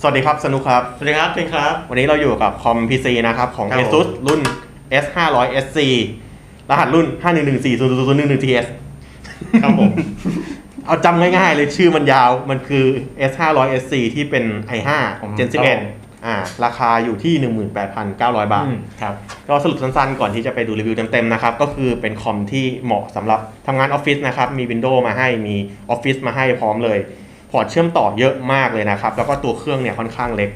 สวัสดีครับสนุกครับ สวัสดีครับเคนครับ วันนี้เราอยู่กับคอม PC นะครับของ ครับผม ASUS รุ่น S 5 0 0 SC รหัสรุ่น 5 1 1 4 0 0 0 1 1 TS ครับผม เอาจำง่ายๆเลยชื่อมันยาวมันคือ S 5 0 0 SC ที่เป็น i5 ผม Gen ครับผม 11อ่าราคาอยู่ที่ 18,900 บาท อืมครับ ก็สรุปสั้นๆก่อนที่จะไปดูรีวิวเต็มๆนะครับ ก็คือเป็นคอมที่เหมาะสำหรับทำงานออฟฟิศนะครับ มี Windows มาให้มี Office มาให้พร้อมเลย พอร์ตเชื่อมต่อเยอะมากเลยนะครับ แล้วก็ตัวเครื่องเนี่ยค่อนข้างเล็ก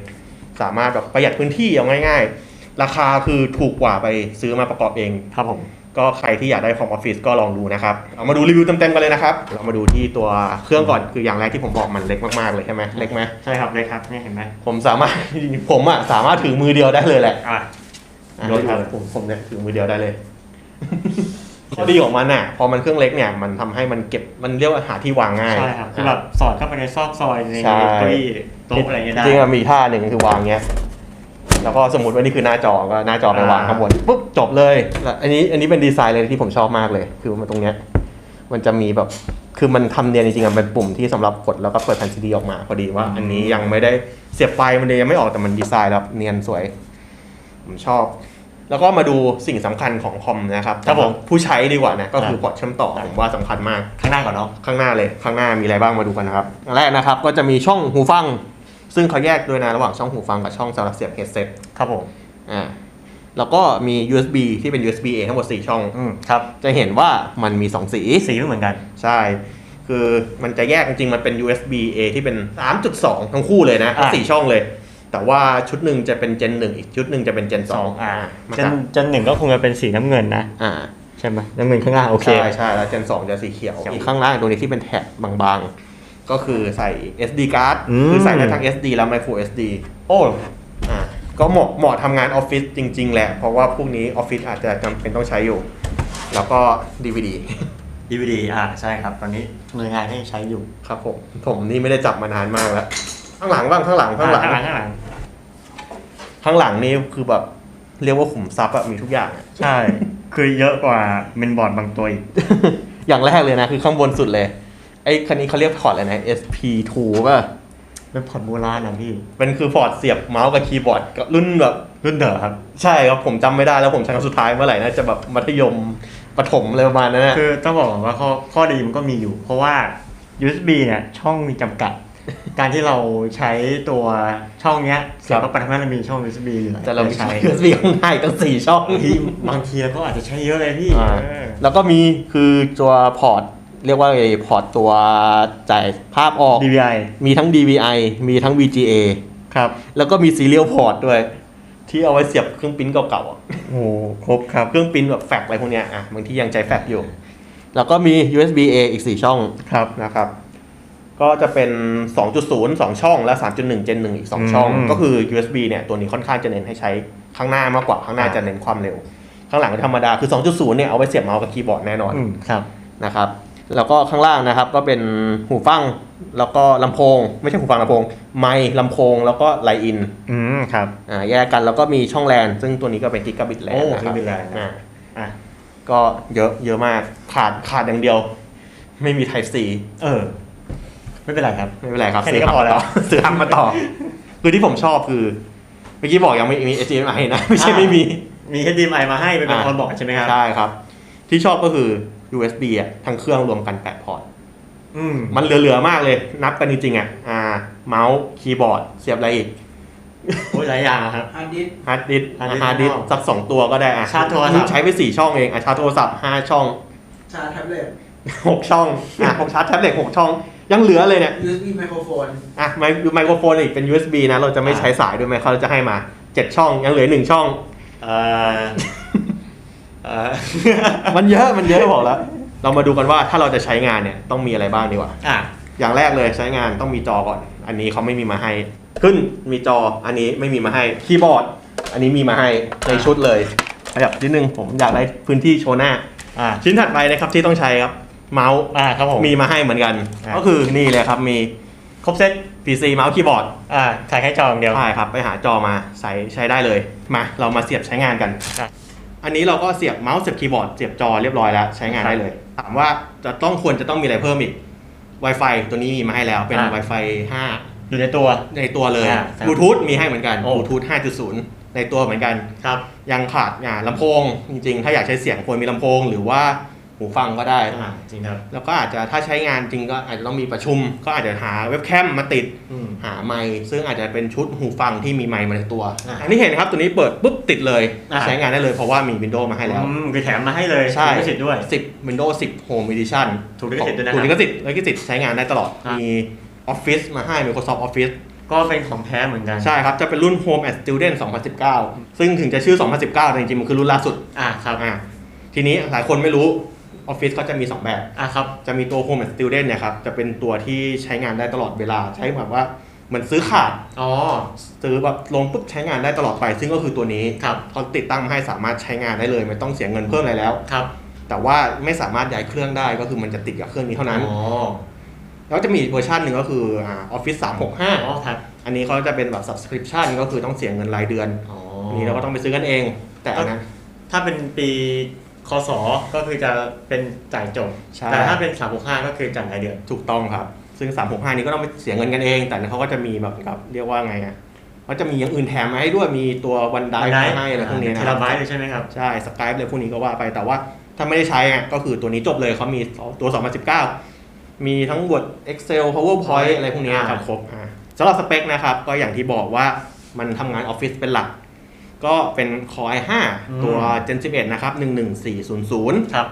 สามารถแบบประหยัดพื้นที่เอาง่าย ๆ ราคาคือถูกกว่าไปซื้อมาประกอบเอง ครับผม ก็ใครที่อยากได้คอมออฟฟิศก็ลองดูนะครับ เอามาดูรีวิวเต็มๆกันเลยนะครับ เรามาดูที่ตัวเครื่องก่อน คืออย่างแรกที่ผมบอกมันเล็กมากๆเลยใช่ไหมเล็กไหมใช่ครับเลยครับนี่เห็นไหมผมสามารถ ผมอะสามารถถือมือเดียวได้เลยแหละอะอะยกครับผมผมเนี่ยถือมือเดียวได้เลย ข้อดีของมันอะ พอมันเครื่องเล็กเนี่ยมันทำให้มันเก็บมันเรียกว่าหาที่วางง่ายใช่ครับคือแบบสอดเข้าไปในซอกซอยในใช่เก้าอี้โต๊ะอะไรเงี้ยได้จริงๆอะมีท่าหนึ่งคือวางเงี้ยแล้วก็สมมติว่านี่คือหน้าจอก็หน้าจอไปวางอ่าข้างบนปุ๊บจบเลยแล้วอันนี้อันนี้เป็นดีไซน์เลยที่ผมชอบมากเลย คือมันตรงเนี้ยมันจะมีแบบคือมันทำเนียนจริงๆอะเป็นปุ่มที่สำหรับกดแล้วก็เปิดแผ่นซีดีออกมาพอดีว่า อันนี้ยังไม่ได้เสียบไฟมันเลยยังไม่ออกแต่มันดีไซน์แบบเนียนสวย ผมชอบ แล้วก็มาดูสิ่งสำคัญของคอมนะครับครับผมผู้ใช้ดีกว่านะก็คือครับพอร์ตเชื่อมต่อผมว่าสำคัญมากข้างหน้าก่อนเนาะข้างหน้าเลยข้างหน้ามีอะไรบ้างมาดูกันนะครับอันแรกนะครับก็จะมีช่องหูฟัง ซึ่งเขาแยกด้วยนะระหว่างช่องหูฟังกับช่องสำหรับเสียบเฮดเซ็ตครับผมอ่าแล้วก็มี USB ที่เป็น USB A ทั้งหมด 4 ช่องอืมครับจะเห็นว่ามันมี 2 สี สีไม่เหมือนกัน ใช่ คือมันจะแยกจริงๆ มันเป็น USB A ที่เป็น 3.2 ทั้งคู่เลยนะทั้งอ่าสี่ช่องเลย แต่ว่าชุดหนึ่งจะเป็น Gen 1อีกชุดหนึ่งจะเป็น Gen 2อ่ามาจัจานกจันหนึ่งก็คงจะเป็นสีน้ำเงินนะอ่าใช่ไหมน้ำเงินข้างล่างโอเคใช่ใช่แล้ว Gen 2จะสีเขียวเขียวอีกข้างล่างตรงนี้ที่เป็นแท็บบางๆ ก็คือใส่ SD card อืมคือใส่ได้ทั้ง SD แล้ว micro SD โอ้อ่าก็เหมาะเหมาะทำงานออฟฟิศจริง ๆ แหละ เพราะว่าพวกนี้ออฟฟิศอาจจะจำเป็นต้องใช้อยู่ แล้วก็ DVD ดีวีดีอ่าใช่ครับ ตอนนี้หน่วยงานที่ใช้อยู่ครับผมผมนี่ไม่ได้จับมานานมากแล้ว ข้างหลังบ้างข้างหลังข้างหลัง ข้างหลังข้างหลังข้างหลังนี่คือแบบเรียกว่าขุมทรัพย์อะมีทุกอย่างอะใช่ คือเยอะกว่าเมนบอร์ดบางตัวอีก อย่างแรกเลยนะคือข้างบนสุดเลย ไอ้คันนี้เขาเรียกพอร์ตอะไรนะ SP2 ป่ะเป็นพอร์ตโบราณนะพี่เป็นคือพอร์ตเสียบเมาส์กับคีย์บอร์ดกับรุ่นแบบรุ่นเดอะครับ ใช่ครับผมจำไม่ได้แล้วผมใช้ครั้งสุดท้ายเมื่อไหร่นะจะแบบมัธยมประถมอะไรประมาณนั้นนะคือต้องบอกก่อนว่าข้อข้อดีมันก็มีอยู่ เพราะว่า USB เนี่ยช่องมีจำกัด การที่เราใช้ตัวช่องเนี้ยเสียบเข้าไปทำให้เรามีช่อง USB เหลือแต่เราไม่ใช้ใช้ USB ข้างในตั้งสี่ช่องบางทีบางทีเราก็อาจจะใช้เยอะเลยพี่อ่าเออแล้วก็มีคือตัวพอร์ตเรียกว่าไอ้พอร์ตตัวจ่ายภาพออก DVI มีทั้ง DVI มีทั้ง VGA ครับ แล้วก็มี Serial Port ด้วย ที่เอาไว้เสียบเครื่องปริ้นเก่าๆอะโอ้โหครบครับเครื่องปริ้นแบบแฟกอะไรพวกเนี้ยอะบางที่ยังใจแฟกอยู่ แล้วก็มี USB A อีก 4 ช่องครับนะครับ ก็จะเป็น 2.0 2 ช่องและ 3.1 Gen 1 อีก 2 ช่อง อืม ก็คือ USB เนี่ยตัวนี้ค่อนข้างจะเน้นให้ใช้ข้างหน้ามากกว่าข้างหน้าอ่าจะเน้นความเร็ว ข้างหลังธรรมดาคือ 2.0 เนี่ยเอาไว้เสียบเมาส์กับคีย์บอร์ดแน่นอน อืมครับ นะครับแล้วก็ข้างล่างนะครับก็เป็นหูฟังแล้วก็ลำโพง ไม่ใช่หูฟังลำโพง ไมค์ลำโพงแล้วก็ไลน์อินอืมครับ อ่าแยกกันแล้วก็มีช่องแลนซึ่งตัวนี้ก็เป็นกิกะบิตแลนโอ้นะครับ Gigabit LAN อ่าอะก็เยอะเยอะมากขาดขาดอย่างเดียว ไม่มี Type C เออ ไม่เป็นไรครับ ไม่เป็นไรครับแค่นี้ซื้ก็พอแล้วซื้อทำมาต่อ คือที่ผมชอบคือ เมื่อกี้บอกยังไม่มี HDMI นะ ไม่ใช่อ่าไม่มี มี HDMI มาให้เป็นอ่าคอนบอร์ดใช่ไหมครับ ใช่ครับ ที่ชอบก็คือ USB อะทั้งเครื่องรวมกัน8พอร์ตอืมมันเหลือๆมากเลย นับกันจริงๆอะอ่า เมาส์คีย์บอร์ด เสียบอะไรอีกโอ้ยหลายอย่างอะครับฮาร์ดดิสก์ฮาร์ดดิส hard disk ฮาร์ดดิสข้างนอกสักสองตัวก็ได้อะชาร์จโทรศัพท์นี่ใช้ไปสี่ช่องเองอะชาร์จโทรศัพท์ห้าช่อง ชาร์จแท็บเล็ตหกช่องอะผมชาร์จแท็บเล็ตหกช่อง ยังเหลือเลยเนี่ย USB ไมโครโฟนอะไมค์ไมโครโฟนอีกเป็น USB นะ เราจะไม่อ่าใช้สายด้วยไหมเขาจะให้มาเจ็ดช่อง ยังเหลือหนึ่งช่อง เอ่อเอ่อ มันเยอะมันเยอะบอกแล้ว เรามาดูกันว่าถ้าเราจะใช้งานเนี่ยต้องมีอะไรบ้างดีกว่า อะ อย่างแรกเลยใช้งานต้องมีจอก่อน อันนี้เขาไม่มีมาให้ ขึ้นมีจออันนี้ไม่มีมาให้คีย์บอร์ด อันนี้มีมาให้ในชุดเลยขยับนิดนึงผมอยากได้พื้นที่โชว์หน้า อะ ชิ้นถัดไปนะครับที่ต้องใช้ครับ เมาส์อะครับผมมีมาให้เหมือนกันอ่าก็คือนี่เลยครับมีครบเซต PC เมาส์คีย์บอร์ดอะใส่แค่จออย่างเดียวใช่ครับ ไปหาจอมาใช้ใช้ได้เลย มา เรามาเสียบใช้งานกันครับอันนี้เราก็เสียบเมาส์เสียบคีย์บอร์ดเสียบจอเรียบร้อยแล้ว ใช้งานได้เลย ถามว่าจะต้องควรจะต้องมีอะไรเพิ่มอีก Wi-Fi ตัวนี้มีมาให้แล้วเป็นอ่า Wi-Fi 5 อยู่ในตัวในตัวเลยอ่าบลูทูธมีให้เหมือนกันโอ้บลูทูธ5.0 ในตัวเหมือนกันครับยังขาดอ่าลำโพงจริงๆ ถ้าอยากใช้เสียงควรมีลำโพงหรือว่า หูฟังก็ได้ อ่าจริงครับ แล้วก็อาจจะถ้าใช้งานจริงก็อาจจะต้องมีประชุม ก็อาจจะหาเว็บแคมมาติดอืม หาไมค์ซึ่งอาจจะเป็นชุดหูฟังที่มีไมค์มาในตัว อ่าอันนี้เห็นนะครับตัวนี้เปิดปุ๊บติดเลย อ่าใช้งานได้เลยเพราะว่ามี Windows มาให้แล้ว อืมคือแถมมาให้เลยใช่ถูกลิขสิทธิ์ด้วย 10 Windows 10 Home Edition ถูกลิขสิทธิ์ด้วยนะครับถูกลิขสิทธิ์ลิขสิทธิ์ใช้งานได้ตลอด อ่ามีมี Office มาให้ Microsoft Office ก็เป็นของแท้เหมือนกันใช่ครับ จะเป็นรุ่น Home and Student 2019 ซึ่งถึงจะชื่อ 2019แต่จริงๆมันคือรุ่นล่าสุด อ่าครับ อ่าทีนี้หลายคนไม่รู้ Office เขาจะมี 2 แบบอ่าครับ จะมีตัว Home and Student เนี่ยครับจะเป็นตัวที่ใช้งานได้ตลอดเวลาใช้แบบว่าเหมือนซื้อขาดอ๋อซื้อแบบลงปุ๊บใช้งานได้ตลอดไป ซึ่งก็คือตัวนี้ครับเขาติดตั้งมาให้สามารถใช้งานได้เลย ไม่ต้องเสียเงินเพิ่มอะไรแล้วครับแต่ว่าไม่สามารถย้ายเครื่องได้ก็คือมันจะติดกับเครื่องนี้เท่านั้นอ๋อแล้วจะมีอีกเวอร์ชันหนึ่งก็คืออ่า Office อ๋อ365ครับอันนี้เขาจะเป็นแบบ subscription ก็คือต้องเสียเงินรายเดือนอ๋ออันนี้เราก็ต้องไปซื้อกันเอง แต่อันนั้นถ้าเป็นปี คศก็คือจะเป็นจ่ายจบ ใช่ แต่ถ้าเป็น 365 ก็คือจ่ายรายเดือน ถูกต้องครับ ซึ่ง 365 นี้ก็ต้องไปเสียเงินกันเอง แต่เขาก็จะมีแบบกับเรียกว่าไงอะเขาจะมีอย่างอื่นแถมมาให้ด้วยมีตัววันไดมาให้อะไรพวกนี้นะเทราไบต์เลยใช่ไหมครับ ใช่สกายเลยพวกนี้ก็ว่าไปแต่ว่าถ้าไม่ได้ใช้อะก็คือตัวนี้จบเลยเขามีตัว 2019 มีทั้ง Word Excel PowerPoint อะไรพวกนี้ครับครบอ่าสำหรับสเปคนะครับก็อย่างที่บอกว่ามันทำงานออฟฟิศเป็นหลัก ก็เป็น Core i5 ตัว Gen 11 นะครับ 11400 ครับ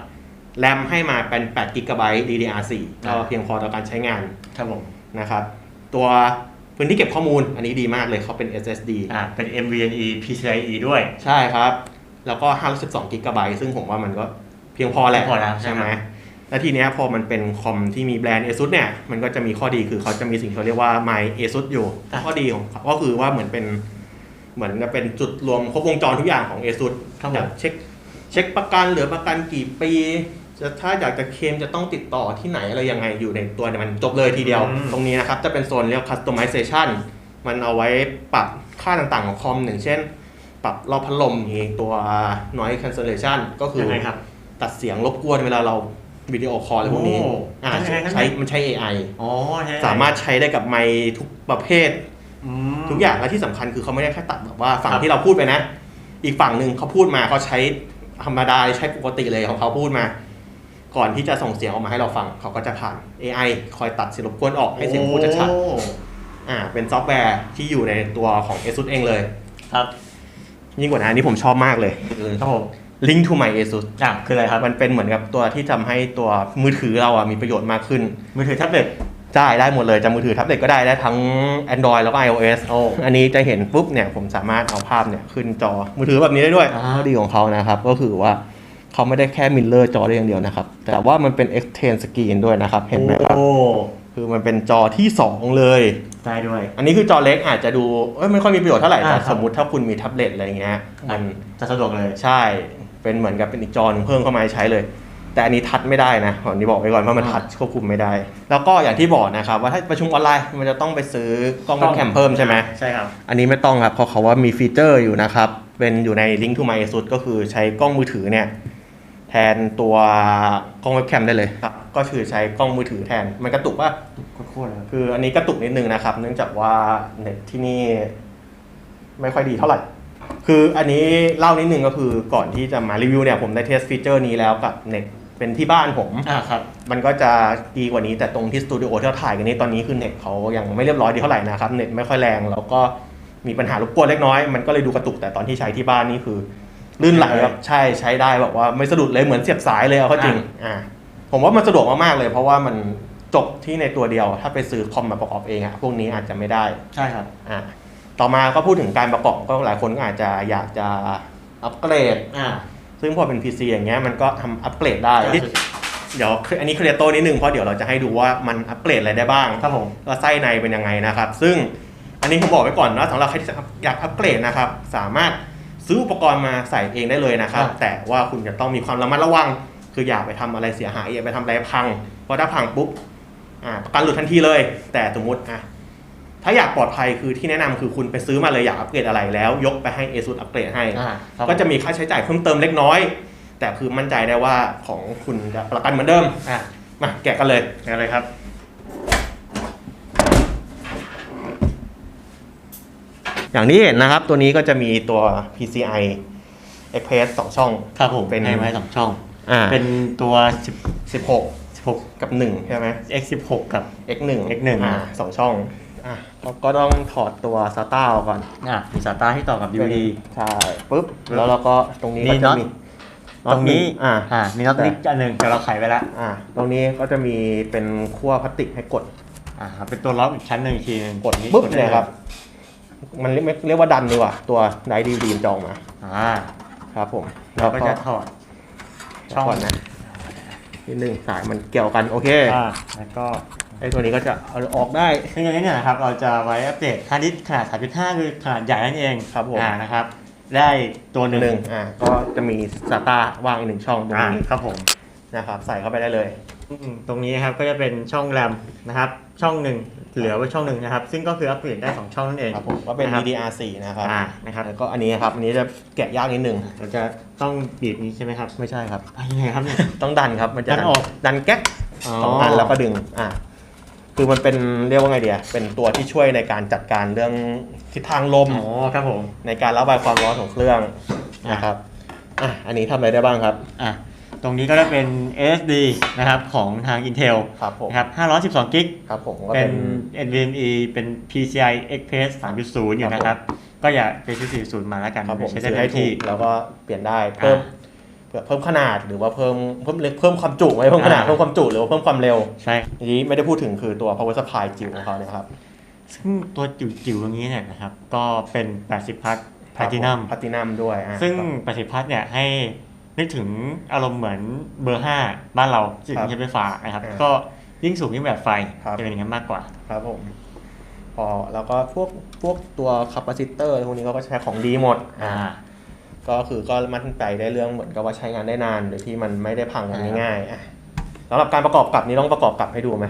แรมให้มาเป็น8 g b DDR4 ก็เพียงพอต่อการใช้งาน ครับผม นะครับ ตัวพื้นที่เก็บข้อมูล อันนี้ดีมากเลยเขาเป็น SSD อ่า เป็น NVMe PCIe ด้วย ใช่ครับ แล้วก็512 g b ซึ่งผมว่ามันก็เพียงพอแหละเพียงพอแล้วใช่ไหมใช่ครับแล้วทีเนี้ยพอมันเป็นคอมที่มีแบรนด์ ASUS เนี่ย มันก็จะมีข้อดีคือเขาจะมีสิ่งที่เขาเรียกว่า My ASUS อยู่ ข้อดีของเขาก็คือว่าเหมือนเป็น เหมือนจะเป็นจุดรวมครบวงจรทุกอย่างของ ASUS ครับผแบมบเช็คเช็คประกันเหลือประกันกี่ปี จะถ้าอยากจะเคลมจะต้องติดต่อที่ไหนอะไรยังไงอยู่ในตัวเนี่ยมันจบเลยทีเดียว อืม ตรงนี้นะครับ จะเป็นโซนเรียก customization มันเอาไว้ปรับค่าต่างๆของคอมอย่างเช่น ปรับรอบพัดลมอย่างนี้ตัว noise cancellation ก็คือ ยังไงครับ ตัดเสียงรบกวนเวลาเราวิดีโอคอลอะไรพวกนี้โอ้อ่าทำยังไงครับใช้มันใช้ AI อ๋อใช่ สามารถใช้ได้กับไมค์ทุกประเภทอืม ทุกอย่างและที่สำคัญคือเขาไม่ได้แค่ตัดแบบว่าฝั่งครับที่เราพูดไปนะ อีกฝั่งหนึ่งเขาพูดมาเขาใช้ธรรมดาใช้ปกติเลยของเขาพูดมา ก่อนที่จะส่งเสียงออกมาให้เราฟังเขาก็จะผ่าน AI คอยตัดเสียงรบกวนออกให้เสียงพูดชัดโอ้ๆอ่า เป็นซอฟต์แวร์ที่อยู่ในตัวของ ASUS เองเลย ครับ ยิ่งกว่านั้นอันนี้ผมชอบมากเลยครับผม Link to my ASUS อะคืออะไรครับ มันเป็นเหมือนกับตัวที่ทำให้ตัวมือถือเราอะมีประโยชน์มากขึ้น มือถือแท็บเล็ต ได้ได้หมดเลยจะมือถือแท็บเล็ตก็ได้ได้ทั้ง Android แล้วก็ iOS โอ้อันนี้จะเห็นปุ๊บเนี่ยผมสามารถเอาภาพเนี่ยขึ้นจอมือถือแบบนี้ได้ด้วยอ่าข้อดีของเขานะครับ ก็คือว่าเขาไม่ได้แค่มิลเลอร์จอได้อย่างเดียวนะครับ แต่ว่ามันเป็น extend screen ด้วยนะครับ เห็นไหมครับโอ้คือมันเป็นจอที่ 2 เลยได้ด้วย อันนี้คือจอเล็กอาจจะดูเอ้ยไม่ค่อยมีประโยชน์เท่าไหร่อ่าแต่ครับสมมติถ้าคุณมีแท็บเล็ตอะไรเงี้ยมันจะสะดวกเลยใช่ เป็นเหมือนกับเป็นอีกจอหนึงเพิ่มเข้ามาให้ใช้เลย แต่อันนี้ทัดไม่ได้นะขอนี้บอกไว้ก่อนว่ามันอ่าทัดควบคุมไม่ได้ แล้วก็อย่างที่บอกนะครับว่าถ้าประชุมออนไลน์มันจะต้องไปซื้อกล้องเว็บแคมเพิ่มใช่ไหมใช่ครับ อันนี้ไม่ต้องครับเพราะเขาว่ามีฟีเจอร์อยู่นะครับ เป็นอยู่ใน Link to My ASUS ก็คือใช้กล้องมือถือเนี่ยแทนตัวกล้องเว็บแคมได้เลยครับก็คือใช้กล้องมือถือแทน มันกระตุกว่าโคตรๆเลยครับคืออันนี้กระตุกนิดนึงนะครับ เนื่องจากว่าเน็ตที่นี่ไม่ค่อยดีเท่าไหร่คืออันนี้เล่านิดนึงก็คือก่อนที่จะมารีวิวเนี่ยผมได้เทสฟีเจอร์นี้แล้วกับเน็ต เป็นที่บ้านผม อ่าครับ มันก็จะดีกว่านี้แต่ตรงที่สตูดิโอที่เราถ่ายกันนี้ตอนนี้คือเน็ตเขายังไม่เรียบร้อยดีเท่าไหร่นะครับเน็ตไม่ค่อยแรงแล้วก็มีปัญหารบกวนเล็กน้อย มันก็เลยดูกระตุกแต่ตอนที่ใช้ที่บ้านนี่คือลื่นไหลแบบใช่ใช้ได้แบบว่าไม่สะดุดเลยเหมือนเสียบสายเลยเอาเข้าจริงอ่าผมว่ามันสะดวกมากๆเลย เพราะว่ามันจบที่ในตัวเดียว ถ้าไปซื้อคอมมาประกอบเองอะพวกนี้อาจจะไม่ได้ใช่ครับอ่าต่อมาก็พูดถึงการประกอบก็หลายคนก็อาจจะอยากจะอัปเกรดอ่า ซึ่งพอเป็น PC อย่างเงี้ยมันก็ทำอัปเกรดได้ เดี๋ยวอันนี้เคลียร์โตวนิดนึงเพราะเดี๋ยวเราจะให้ดูว่ามันอัปเกรดอะไรได้บ้างครับผมว่าไส้ในเป็นยังไงนะครับ ซึ่งอันนี้ผมบอกไว้ก่อนนะสำหรับใครที่อยากอัปเกรดนะครับ สามารถซื้ออุปกรณ์มาใส่เองได้เลยนะครับอ่าแต่ว่าคุณจะต้องมีความระมัดระวัง คืออย่าไปทำอะไรเสียหายอย่าไปทำอะไรพังเพราะถ้าพังปุ๊บอ่าประกันหลุดทันทีเลย แต่สมมติอะ ถ้าอยากปลอดภัยคือที่แนะนำคือคุณไปซื้อมาเลยอยากอัปเกรดอะไรแล้ว ยกไปให้ ASUS อัปเกรดให้อ่าครับก็จะมีค่าใช้จ่ายเพิ่มเติมเล็กน้อย แต่คือมั่นใจได้ว่าของคุณจะประกันเหมือนเดิมอ่ามาแกะกันเลยอย่างไรครับอย่างที่เห็นนะครับ ตัวนี้ก็จะมีตัว PCI Express สองช่อง ครับผม เป็นให้ไว้สองช่อง อ่า เป็นตัว10 16 16 กับ 1 ใช่ไหม x 16 กับ X1 X1 อ่าสองช่อง อะเราก็ต้องถอดตัว SATA ออกก่อนอะมี SATA ที่ต่อกับ DVD ใช่ปุ๊บแล้วเราก็ตรงนี้มีก็จะน็อตมีตรงนี้อ่าอ่ามีน็อตนี้อันหนึ่งแต่เราไขไว้แล้วอ่าตรงนี้ก็จะมีเป็นขั้วพลาสติกให้กดอ่าครับเป็นตัวล็อกอีกชั้นหนึ่งอีกทีหนึงกดปุ๊บเนี่ยครับ มันเรียกไม่เรียกว่าดันดีกว่าตัวไดดีดีจองมาอ่าครับผมเราก็จะถอดช่องก่อนนะนิดนึงสายมันเกี่ยวกันโอเคอ่าแล้วก็ ไอ้ตัวนี้ก็จะเอาออกได้ ซึ่งอันนี้เนี่ยนะครับ เราจะไว้อัปเดตฮาร์ดดิสก์ขนาด 3.5 คือขนาดใหญ่นั่นเองครับผมอ่านะครับ ได้ตัวหนึ่งหนึ่งอ่าก็จะมี SATA ว่างอีกหนึ่งช่องตรงอ่านี้ครับผมนะครับ ใส่เข้าไปได้เลยอืมตรงนี้ครับก็จะเป็นช่องแรมนะครับ ช่องหนึ่งเหลือไว้ช่องหนึ่งนะครับ ซึ่งก็คืออัปเกรดได้สองช่องนั่นเองครับผมก็เป็นนะครับ DDR4 นะครับอ่านะครับแล้วก็อันนี้ครับอันนี้จะแกะยากนิดนึงเราจะต้องบีบนี้ใช่ไหมครับ ไม่ใช่ครับไปยังไงครับเนี่ยต้องดันครับมันจะดันออกดันแก๊กอ๋อสองอันแล้วก็ดึงอ่า คือมันเป็นเรียกว่าไงเดียเป็นตัวที่ช่วยในการจัดการเรื่องทิศทางลม อ๋อครับผม ในการระบายความร้อนของเครื่องนะครับอะอันนี้ทำอะไรได้บ้างครับ อะตรงนี้ก็จะเป็น SSD นะครับของทาง Intel ครับผม นะครับ512กิกครับผมก็เป็เป็น น NVMe เป็น PCI Express 3.0 อยู่นะครับ ก็อย่าไปซื้อ4.0 มาแล้วกันครับผมใช้ได้ซื้อเต็ให้มถูที่ กแล้วก็เปลี่ยนได้เพิ่มอ่า เผื่อเพิ่มขนาดหรือว่าเพิ่มเพิ่มเล็กเพิ่มความจุไหมเพิ่มขนาดอ่าเพิ่มความจุหรือว่าเพิ่มความเร็วใช่ทีนี้ไม่ได้พูดถึงคือตัว power supply จิ๋วของเขาเนี่ยครับซึ่งตัวจิ๋วๆตรงนี้เนี่ยนะครับก็เป็น 80 พัทแพลตินัมพ a ตินัมด้วยอะซึ่ง 80 พัทเนี่ยให้นึกถึงอารมณ์เหมือนเบอร์ 5 บ้านเราจึงครับใช้ไฟฟ้านะครับอ่าก็ยิ่งสูงยิ่งแบบไฟครับจะเป็นอย่างนั้นมากกว่า ครับผมพอแล้วก็พวกพวกตัวคาปาซิเตอร์พวกนี้เขาก็ใช้ของดีหมดอ่า ก็คือก็มั่นใจได้เรื่องเหมือนกับว่าใช้งานได้นานโดยที่มันไม่ได้พังกันอ่าง่ายๆอะสำหรับการประกอบกลับนี้ต้องประกอบกลับให้ดูไหม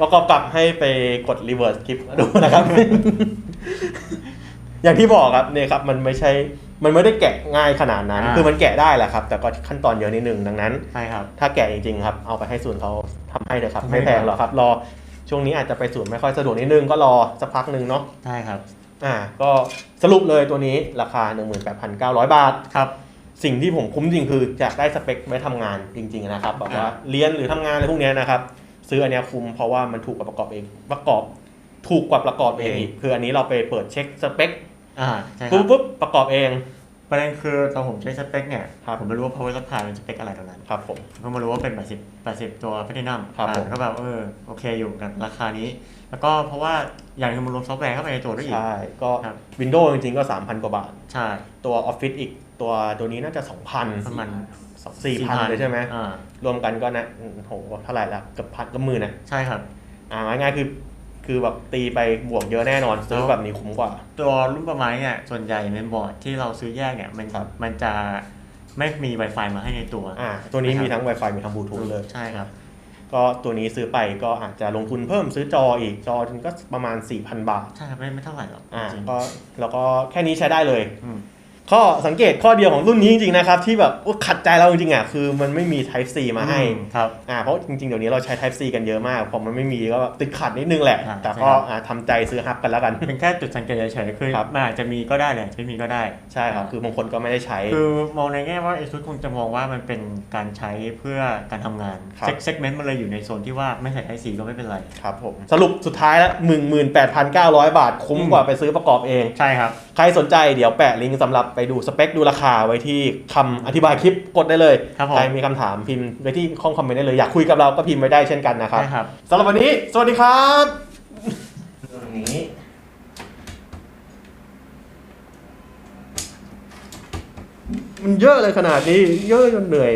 ประกอบกลับให้ไปกด reverse คลิปดูนะครับ อย่างที่บอกครับเนี่ยครับ มันไม่ใช่มันไม่ได้แกะง่ายขนาดนั้นอ่าคือมันแกะได้แหละครับ แต่ก็ขั้นตอนเยอะนิดนึงดังนั้นใช่ครับ ถ้าแกะจริงๆครับ เอาไปให้ศูนย์เขาทำให้เลยครับทำให้ไม่แพงหรอกครับ รอช่วงนี้อาจจะไปศูนย์ไม่ค่อยสะดวกนิดนึงก็รอสักพักหนึ่งเนาะใช่ครับ อ่าก็สรุปเลยตัวนี้ราคา 18,900 บาทครับสิ่งที่ผมคุ้มจริงคืออยากได้สเปคไว้ทำงานจริง ๆ นะครับแบบว่าอ่าเรียนหรือทำงานอะไรพวกเนี้ยนะครับ ซื้ออันเนี้ยคุ้มเพราะว่ามันถูกกว่าประกอบเองประกอบถูกกว่าประกอบเองอีกคืออันนี้เราไปเปิดเช็คสเปคอ่าใช่คปุ๊รับบปุ๊บประกอบเอง ประเด็นคือตอนผมใช้สเปคเนี่ยครับผมไม่รู้ว่า power supply เป็นสเปคอะไรตอนนั้นครับผมผมก็มารู้ว่าเป็น 80 80 ตัว platinum ครับอ่าผมก็แบบเออโอเคอยู่กับราคานี้ แล้วก็เพราะว่าอย่างหนึงมันรวมซอฟต์แวร์เข้าไปในตัวด้วยอีก ใช่ ก็ครับ Windows จริงๆก็ 3,000 กว่าบาท ใช่ ตัว Office อีกตัวตัวนี้น่าจะ 2,000ประมาณ4,000เลยใช่ไหมอ่ารวมกันก็นะโอ้โหเท่าไหร่ละเกือบพันเก็หมื่นอะใช่ครับ อ่าง่ายๆคือ คือแบบตีไปบวกเยอะแน่นอนซื้อแบบนี้คุ้มกว่า ตัวรุ่นประมาณเนี่ยส่วนใหญ่เมนบอร์ดที่เราซื้อแยกเนี่ยมันครับมันจะไม่มี Wi-Fi มาให้ในตัวอ่าตัวนี้นะครับมีทั้ง Wi-Fi มีทั้งบลูทูธเลยใช่ครับ ก็ตัวนี้ซื้อไปก็อาจจะลงทุนเพิ่มซื้อจออีกจอนึงก็ประมาณ 4,000 บาท ใช่ครับไม่ไม่เท่าไหร่หรอกอ่าจริงก็แล้วก็แค่นี้ใช้ได้เลยอืม ข้อสังเกตข้อเดียวของรุ่นนี้จริงๆนะครับที่แบบโอ้ขัดใจเราจริงๆอะคือมันไม่มี Type C มาให้อืครับอ่าเพราะจริงๆ เดี๋ยวนี้เราใช้ Type C กันเยอะมากพอมันไม่มีก็ติดขัดนิดนึงแหละอ่าแต่ใช่ก็ครับอ่าทำใจซื้อฮับกันแล้วกัน เป็นแค่จุดสังเกตเฉยๆคือครับมันอาจจะมีก็ได้แหละไม่มีก็ได้ใช่ครับคือบางคนก็ไม่ได้ใช้ คือมองในแง่ว่าเอซุคงจะมองว่ามันเป็นการใช้เพื่อการทำงานครับเซกเมนต์มันเลยอยู่ในโซนที่ว่าไม่ใส่ไอสีก็ไม่เป็นไรครับผมสรุปสุดท้ายแล้วหมื่นหมื่นแปดพันเก้าร้อยบาทคุ้มกว่าไปซื้อประกอบเองใช่ครับใครสนใจเดี๋ยวแปะลิงก์สำหรับไปดูสเปคดูราคาไว้ที่คำอธิบายคลิปกดได้เลยครับผมใครมีคำถามพิมพ์ไว้ที่ข้องคอมเมนต์ได้เลยอยากคุยกับเราก็พิมพ์ไว้ได้เช่นกันนะครับใช่ครับสำหรับวันนี้ สวัสดีครับวันนี้มันเยอะเลยขนาดนี้ เยอะจนเหนื่อย